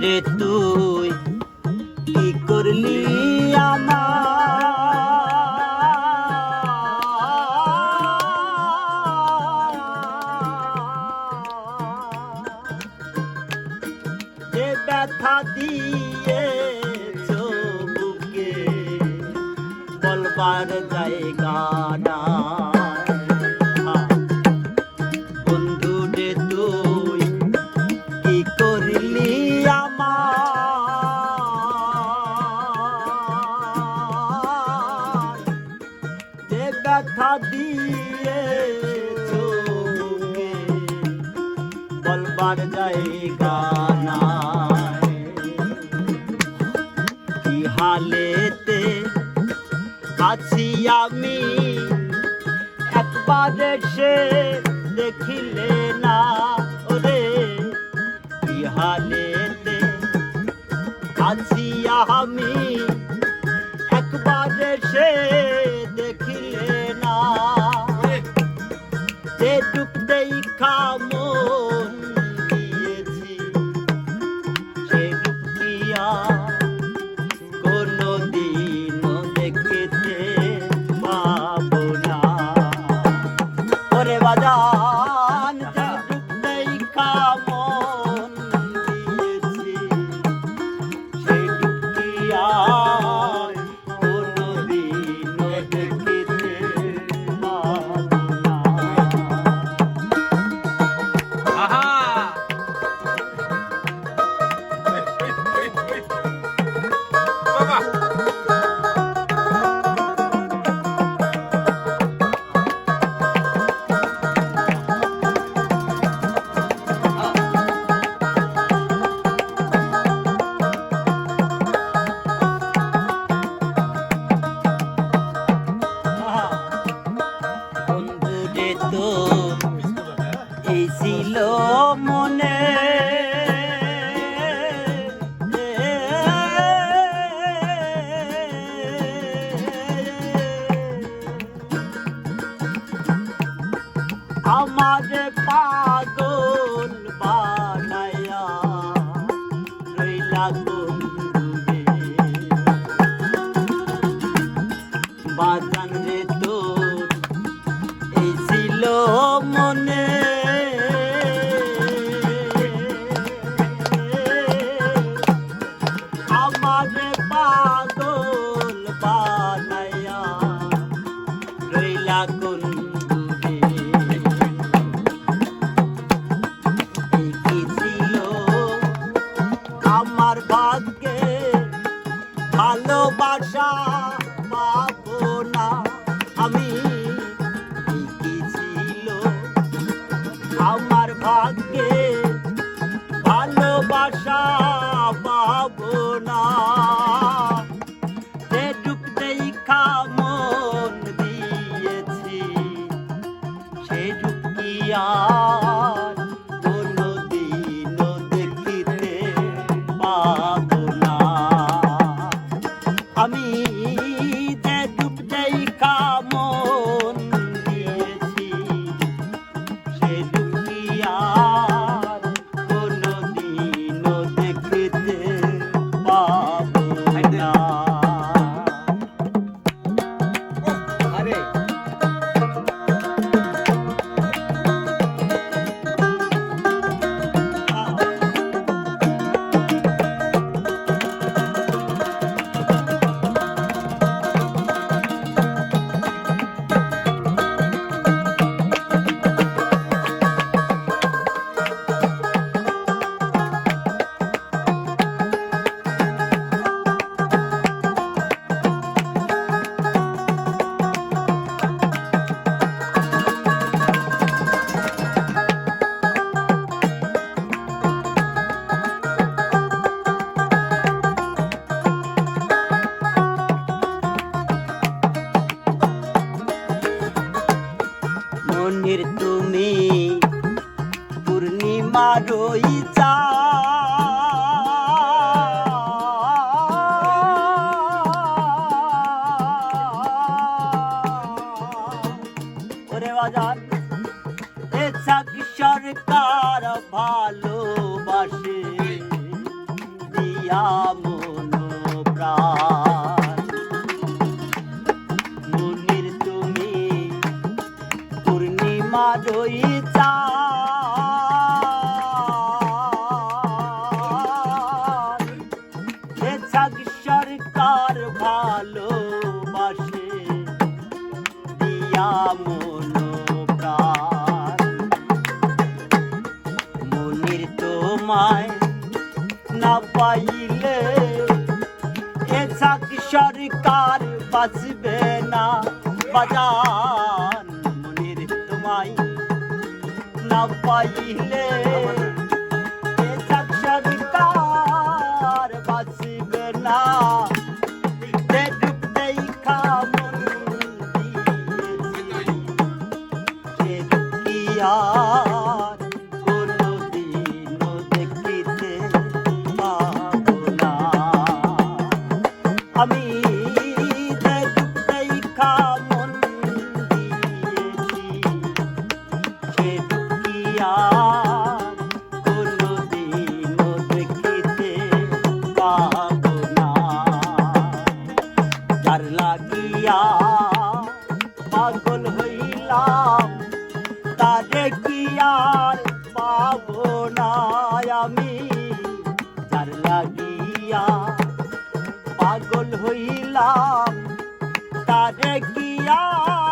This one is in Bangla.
রে তুই? কি করলি ব্যথা বলবার জায়গা নাই বলবার জায়গা নাই কি হালেতে আছি আমি? একবার সে দেখিলে না ওরে। কি হালেতে আছি আমি? একবার সে দেখিলে না। যে ডুবতেই খামন আমার পাগল বানায়া রইলা বাজান রে তোর মনে। পাগল ভালোবাসা পাব না। আমি কি ছিল। আমার ভাগ্যে ভালোবাসা পাব না। পূর্ণিমা রইচা ওরে বাজার এ চাক সরকার ভালোবাসে? দিয়া মন প্রাণ মনির তুমি পূর্ণিমা রই মনির তোমায় না পাইলে এ চাকি সরকার বাঁচবে না? বাজান মনির তোমায় না পাইলে যার লাগিয়া পাগল হইলাম তারে কি আর পাবো না আমি যার লাগিয়া পাগল হইলাম তারে কি আর